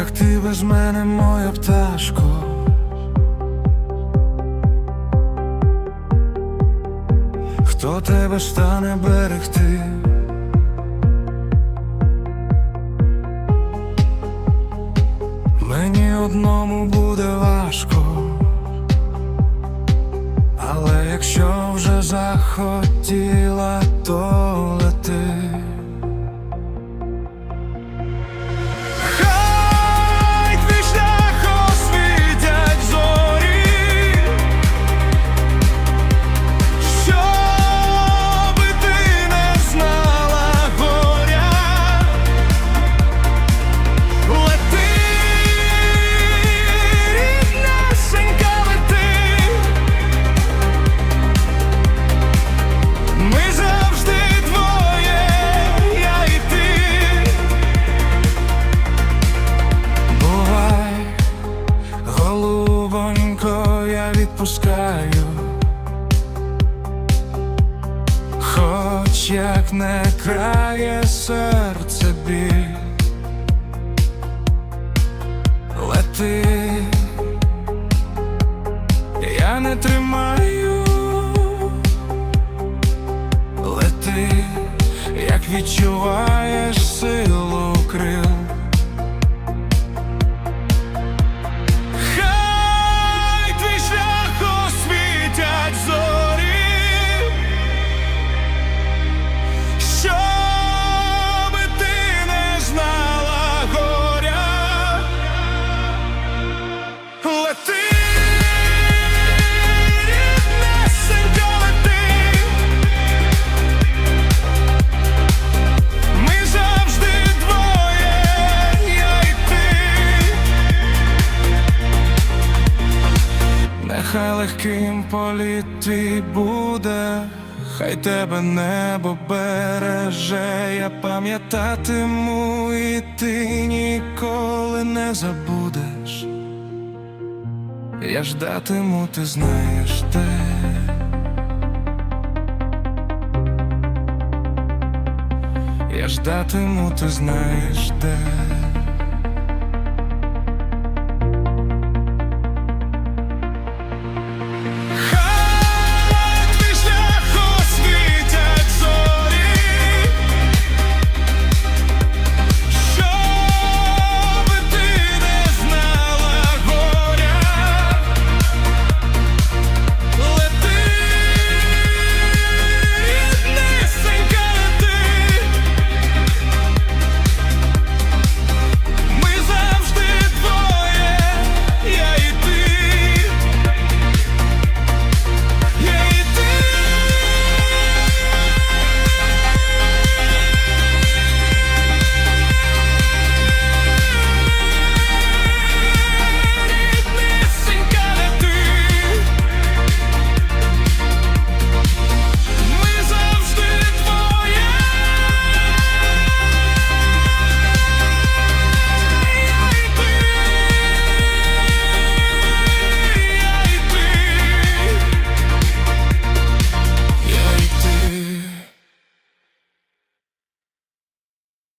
як ти без мене, моя пташко. Хто тебе стане берегти? Мені одному буде важко, але якщо вже захотіла, я хоч як не крає серце біль, лети, я не тримаю, лети, як відчуваєш силу Легким політ твій буде, хай тебе небо береже, я пам'ятатиму, і ти ніколи не забудеш. Я ждатиму, ти знаєш де. Я ждатиму, ти знаєш де.